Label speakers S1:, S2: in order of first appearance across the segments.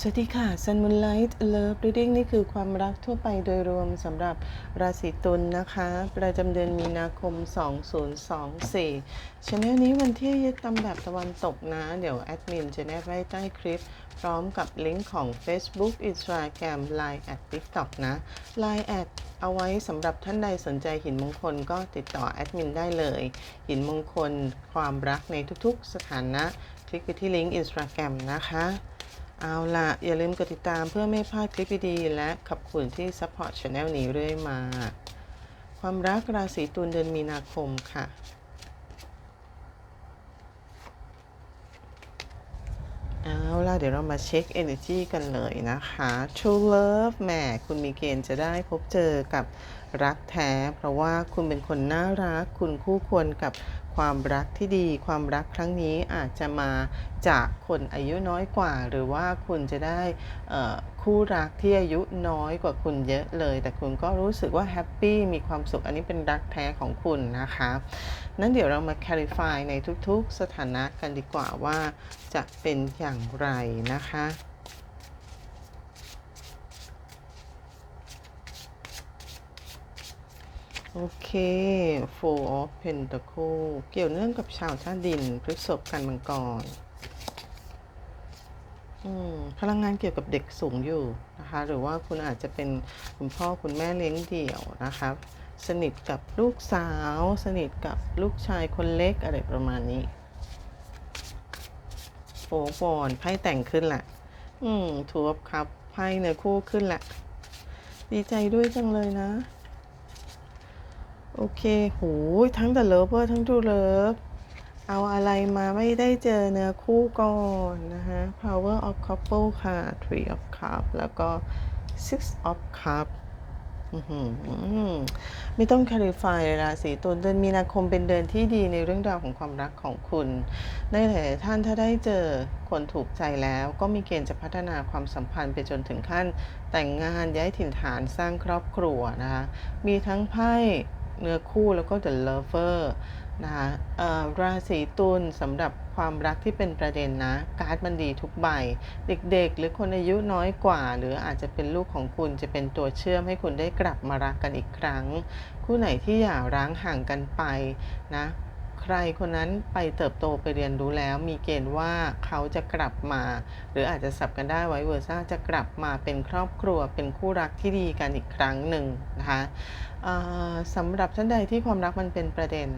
S1: สวัสดีค่ะ Sun Moonlight Love Reading นี่คือความรักทั่วไปโดยรวมสำหรับราศีตุลนะคะ ประจำเดือนมีนาคม 2024ช anel นี้วันที่ยึดตามแบบตะวันตกนะ เดี๋ยวแอดมินจะแนบไว้ใต้คลิป พร้อมกับลิงก์ของ Facebook Instagram Line แอด TikTok นะ Line แอดเอาไว้สำหรับท่านใดสนใจหินมงคลก็ติดต่อแอดมินได้เลย หินมงคล ความรักในทุกๆ สถานะ คลิกไปที่ลิงก์ Instagram นะคะ เอาละอย่าลืมกดติดตามเพื่อไม่พลาดคลิปดีๆและขอบคุณที่ซัพพอร์ตช anel นี้เรื่อยมา ความรักราศีตุลเดือนมีนาคมค่ะ เอาล่ะเดี๋ยวเรามาเช็ค energy กันเลยนะคะ True Love แหมคุณมีเกณฑ์จะได้พบเจอกับรักแท้ เพราะว่าคุณเป็นคนน่ารัก คุณคู่ควรกับ ความรักที่ดีความรักครั้งนี้อาจจะมาจากคนอายุน้อยกว่า หรือว่าคุณจะได้คู่รักที่อายุน้อยกว่าคุณเยอะเลย แต่คุณก็รู้สึกว่าแฮปปี้มีความสุขอันนี้เป็นรักแท้ของคุณนะคะนั้นเดี๋ยวเรามา clarify ในทุกๆสถานะกันดีกว่าว่าจะเป็นอย่างไรนะคะ โอเค Four of Pentacle เกี่ยวเนื่องกับชาวธาตุดินพฤษภกันมังกรอืมพลังงานเกี่ยวกับเด็กสูงอยู่นะคะ หรือว่าคุณอาจจะเป็นคุณพ่อคุณแม่เลี้ยงเดี่ยวนะคะสนิทกับลูกสาว สนิทกับลูกชายคนเล็กอะไรประมาณนี้โฟบอลไพ่แต่งขึ้นแหละอืมทูบครับไพ่เนื้อคู่ขึ้นแหละดีใจด้วยจังเลยนะ โอเคโหทั้ง The Lover ทั้ง True Love เอาอะไรมาไม่ได้เจอเนื้อคู่ก่อนนะคะ Power of Couple ค่ะ Three of Cup แล้วก็ Six of Cup อื้อหือไม่ต้อง clarify เลยราศีตุลเดือนมีนาคมเป็นเดือนที่ดีในเรื่องราวของความรักของคุณ ในหลายท่านถ้าได้เจอคนถูกใจแล้ว ก็มีเกณฑ์จะพัฒนาความสัมพันธ์ไปจนถึงขั้นแต่งงานย้ายถิ่นฐานสร้างครอบครัวนะคะ มีทั้งไพ่ เนื้อคู่แล้วก็ The Lover นะคะอ่อราศีตุลสำหรับความรักที่เป็นประเด็นนะ การ์ดมันดีทุกใบ เด็กๆ หรือคนอายุน้อยกว่า หรืออาจจะเป็นลูกของคุณจะเป็นตัวเชื่อมให้คุณได้กลับมารักกันอีกครั้ง คู่ไหนที่อย่าร้างห่างกันไปนะ ใครคนนั้นไปเติบโตไปเรียนรู้แล้ว มีเกณฑ์ว่าเขาจะกลับมา หรืออาจจะสับกันได้ไว้เวอร์ซ่าจะกลับมาเป็นครอบครัวเป็นคู่รักที่ดีกันอีกครั้งหนึ่งนะคะสำหรับท่านใดที่ความรักมันเป็นประเด็น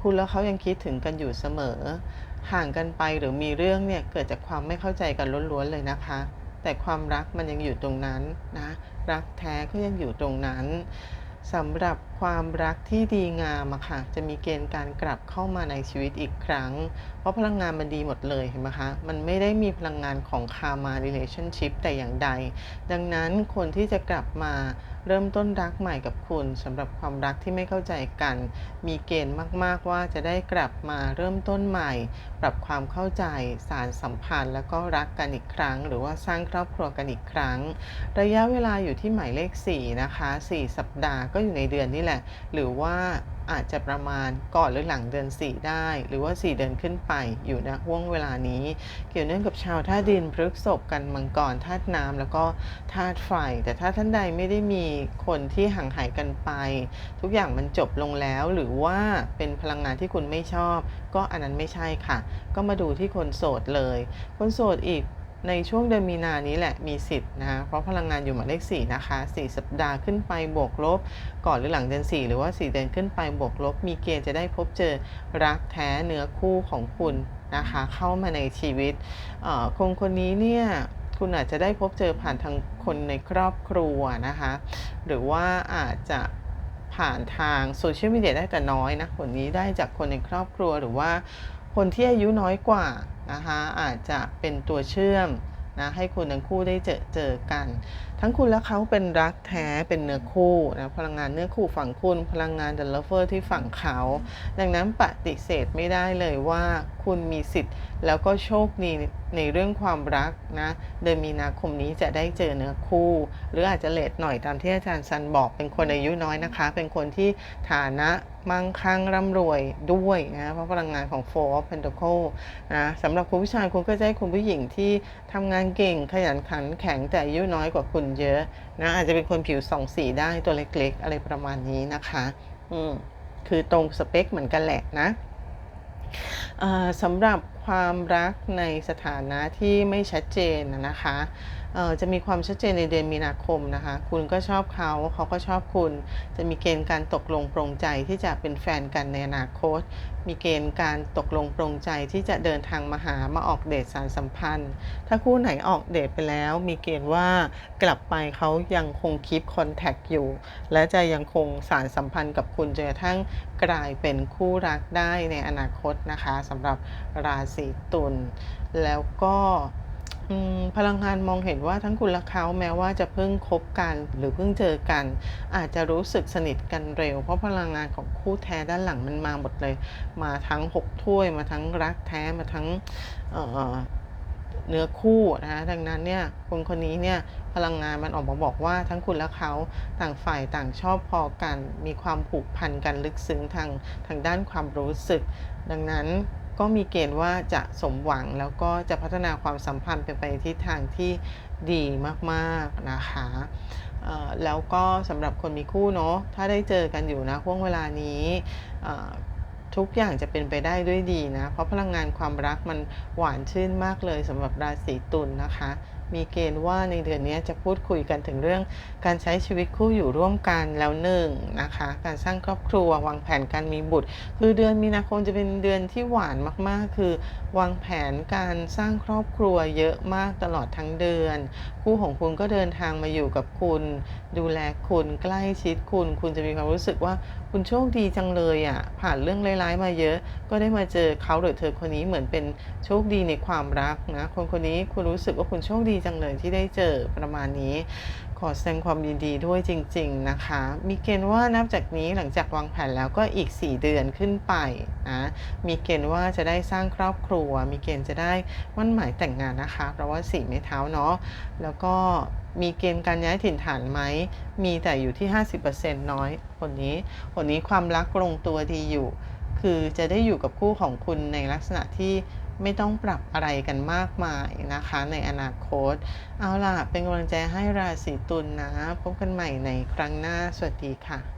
S1: คุณและเขายังคิดถึงกันอยู่เสมอ ห่างกันไปหรือมีเรื่องเนี่ยเกิดจากความไม่เข้าใจกันล้วนๆเลยนะคะ แต่ความรักมันยังอยู่ตรงนั้นนะรักแท้ก็ยังอยู่ตรงนั้น สำหรับความรักที่ดีงามอะค่ะ จะมีเกณฑ์การกลับเข้ามาในชีวิตอีกครั้ง เพราะพลังงานมันดีหมดเลยเห็นไหมคะ มันไม่ได้มีพลังงานของคามา relationship แต่อย่างใด ดังนั้นคนที่จะกลับมา เริ่มต้นรักใหม่กับคุณสำหรับความรักที่ไม่เข้าใจกัน มีเกณฑ์มาก ๆ ว่าจะได้กลับมาเริ่มต้นใหม่ ปรับความเข้าใจสารสัมพันธ์ แล้วก็รักกันอีกครั้ง หรือว่าสร้างครอบครัวกันอีกครั้ง ระยะเวลาอยู่ที่หมายเลข4นะคะ4 สัปดาห์ก็อยู่ในเดือนนี่แหละ หรือว่าอาจจะประมาณก่อนหรือหลังเดือน 4 ได้ หรือว่า 4 เดือนขึ้นไปอยู่นะห่วงเวลานี้ เกี่ยวเนื่องกับชาวธาตุดินพฤกษบกันมังกรธาตุน้ำแล้วก็ธาตุไฟ แต่ถ้าท่านใดไม่ได้มีคนที่ห่างหายกันไป ทุกอย่างมันจบลงแล้วหรือว่าเป็นพลังงานที่คุณไม่ชอบ ก็อันนั้นไม่ใช่ค่ะ ก็มาดูที่คนโสดเลย คนโสดอีก ในช่วงเดือนมีนานี้แหละมีสิทธิ์นะคะเพราะพลังงานอยู่หมายเลข4นะคะ4 สัปดาห์ขึ้นไปบวกลบ ก่อนหรือหลังเดือน4 หรือว่า 4 เดือนขึ้นไปบวกลบ มีเกณฑ์จะได้พบเจอรักแท้เนื้อคู่ของคุณนะคะเข้ามาในชีวิตเอ่อคนคนนี้เนี่ยคุณอาจจะได้พบเจอผ่านทางคนในครอบครัวนะคะหรือว่าอาจจะผ่านทางโซเชียลมีเดียได้แต่น้อยนะผลนี้ได้จากคนในครอบครัวหรือว่า คนที่อายุน้อยกว่านะคะอาจจะเป็นตัวเชื่อมนะให้คุณทั้งคู่ได้เจอเจอกัน ทั้งคุณและเขาเป็นรักแท้เป็นเนื้อคู่นะพลังงานเนื้อคู่ฝั่งคุณ พลังงาน The Lover ที่ฝั่งเขา ดังนั้นปฏิเสธไม่ได้เลยว่าคุณมีสิทธิ์ แล้วก็โชคดีในเรื่องความรักนะเดือนมีนาคมนี้จะได้เจอเนื้อคู่ หรืออาจจะเลทหน่อยตามที่อาจารย์ซันบอกเป็นคนอายุน้อยนะคะ เป็นคนที่ฐานะ มั่งคั่งร่ำรวยด้วยนะเพราะพลังงานของ Four of Pentacles นะสำหรับคุณผู้ชายคุณก็จะให้คุณผู้หญิงที่ทำงานเก่งขยันขันแข็งแต่อายุน้อยกว่าคุณเยอะนะอาจจะเป็นคนผิวสองสีได้ตัวเล็กๆ อะไรประมาณนี้นะคะ อืมคือตรงสเปคเหมือนกันแหละนะอ่าสำหรับ ความรักในสถานะที่ไม่ชัดเจนนะคะเอ่อจะมีความชัดเจนในเดือนมีนาคมนะคะ คุณก็ชอบเขา เขาก็ชอบคุณ จะมีเกณฑ์การตกลงปรงใจที่จะเป็นแฟนกันในอนาคต มีเกณฑ์การตกลงปรงใจที่จะเดินทางมาหามาออกเดทสารสัมพันธ์ ถ้าคู่ไหนออกเดทไปแล้ว มีเกณฑ์ว่ากลับไปเขายังคงคีปคอนแทคอยู่ และจะยังคงสารสัมพันธ์กับคุณจนกระทั่งกลายเป็นคู่รักได้ในอนาคตนะคะสำหรับราศีตุลแล้วก็พลังงานมองเห็นว่าทั้งคุณและเขาแม้ว่าจะเพิ่งคบกันหรือเพิ่งเจอกัน อาจจะรู้สึกสนิทกันเร็ว เพราะพลังงานของคู่แท้ด้านหลังมันมาหมดเลย มาทั้งหกถ้วยมาทั้งรักแท้มาทั้งเเนื้อคู่นะคะดังนั้นเนี่ยคนคนนี้เนี่ยพลังงานมันออกมาบอกว่าทั้งคุณและเขาต่างฝ่ายต่างชอบพอกัน มีความผูกพันกันลึกซึ้งทางทางด้านความรู้สึก ดังนั้น ก็มีเกณฑ์ว่าจะสมหวังแล้วก็จะพัฒนาความสัมพันธ์ไปในทิศทางที่ดีมากๆนะคะแล้วก็สำหรับคนมีคู่เนาะถ้าได้เจอกันอยู่นะห่วงเวลานี้ทุกอย่างจะเป็นไปได้ด้วยดีนะ เพราะพลังงานความรักมันหวานชื่นมากเลยสำหรับราศีตุลนะคะ มีเกณฑ์ว่าในเดือนนี้จะพูดคุยกันถึงเรื่องการใช้ชีวิตคู่อยู่ร่วมกันแล้วหนึ่งนะคะ การสร้างครอบครัววางแผนการมีบุตร คือเดือนมีนาคมจะเป็นเดือนที่หวานมากๆ คือ วางแผนการสร้างครอบครัวเยอะมากตลอดทั้งเดือน คู่ของคุณก็เดินทางมาอยู่กับคุณ ดูแลคุณใกล้ชิดคุณ คุณจะมีความรู้สึกว่า คุณโชคดีจังเลยอะ่ะ ผ่านเรื่องร้ายๆมาเยอะ ก็ได้มาเจอเขาหรือเธอคนนี้เหมือนเป็นโชคดีในความรักนะ คนคนนี้คุณรู้สึกว่าคุณโชคดีจังเลยที่ได้เจอประมาณนี้ ขอแสดงความยินดีด้วยจริง ๆนะคะ มีเกณฑ์ว่านับจากนี้หลังจากวางแผนแล้วก็อีก 4 เดือนขึ้นไปนะ มีเกณฑ์ว่าจะได้สร้างครอบครัว มีเกณฑ์จะได้มั่นหมายแต่งงานนะคะ เพราะว่าสี่ไม้เท้าเนาะ แล้วก็ มีเกณฑ์การย้ายถิ่นฐานไหม มีแต่อยู่ที่ 50%น้อยคนนี้คนนี้ความรักลงตัวดีอยู่ คือจะได้อยู่กับคู่ของคุณในลักษณะที่ไม่ต้องปรับอะไรกันมากมายนะคะ ในอนาคต เอาล่ะ เป็นกำลังใจให้ราศีตุลนนะ พบกันใหม่ในครั้งหน้า สวัสดีค่ะ